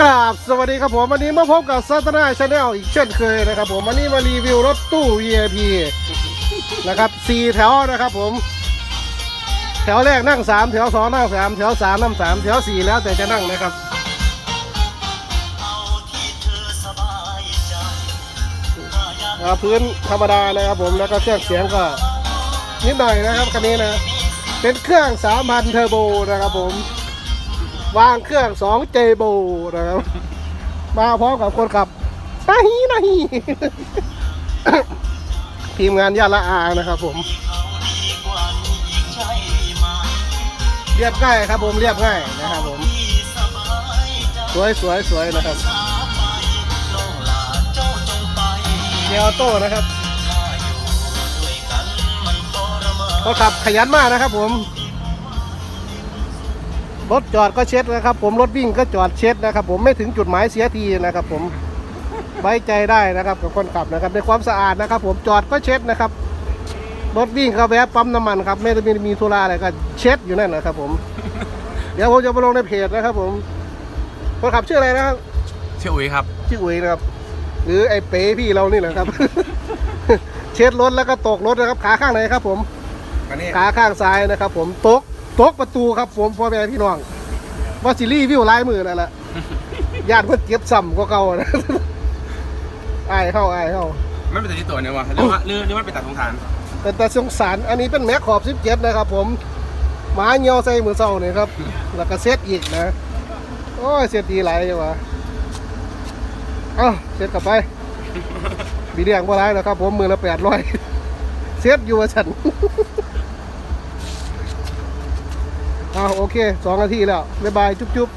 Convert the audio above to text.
กราบสวัสดีครับผมวันนี้มาพบกับซัตานาชาแนลอีกเช่นเคยนะครับผมวันนี้มารีวิวรถตู้ VIP นะครับสี่แถวนะครับผม แถวแรกนั่งสามแถวสองนั่งสามแถวสามนั่งสามแถวสี่แล้วแต่จะนั่งนะครับ พื้นธรรมดานะครับผมแล้วก็เครื่องเสียงก็ นิดหน่อยนะครับคันนี้นะ เป็นเครื่อง3,000เทอร์โบนะครับผม วางเครื่อง2เจโบนะครับ มาพร้อมกับคนขับนาฮีนาฮีทีมงานยาละอานะครับผม เรียบง่ายครับผมเรียบง่ายนะครับผม สวยสวยสวยนะครับเกียร์ออโต้นะครับคนขับขยันมากนะครับผม รถจอดก็เช็ดนะครับ ผมรถวิ่งก็จอดเช็ดนะครับ ผมไม่ถึงจุดหมายเสียทีนะครับ ผมไว้ใจได้นะครับกับคนขับนะครับในความสะอาดนะครับ ผมจอดก็เช็ดนะครับรถวิ่งก็แวะปั๊มน้ำมันครับไม่ได้มีมีธุระอะไรก็เช็ดอยู่นั่นนะครับ ผม เดี๋ยวผมจะมาลงในเพจนะครับ ผมคนขับชื่ออะไรนะครับชื่ออุ๋ยครับ ชื่ออุ๋ยนะครับ หรือไอ้เป๋พี่เรานี่แหละครับ เช็ดรถแล้วก็ตกรถนะครับ ขาข้างไหนครับ ผมอันนี้ขาข้างซ้ายนะครับ ผมตก ตกประตูครับผมพ่อแม่พี่น้องว่าซีรีส์วิวลายมือนั่นแหละญาติเพิ่นเก็บซ้ำกว่าเก่านะอายเข้าอายเข้าไม่เป็นแต่ที่ตัวเนี่ยวะหรือว่าหรือหรือว่าเป็นตัดสงสารแต่แต่สงสารอันนี้เป็นแม็กขอบ17นะครับ ผมหมาเหี่ยวใส่มือเศร้านี่ครับ แล้วก็เซตอีกนะ โอ้ยเซตดีหลายจังวะเอ้าเซตกลับไปมีเรื่องบ่ไรแล้วครับ ผมมือละแปดร้อยเซตอยู่ว่าฉัน อ้าวโอเคสองนาทีแล้วบ๊ายบาย จุ๊บจุ๊บ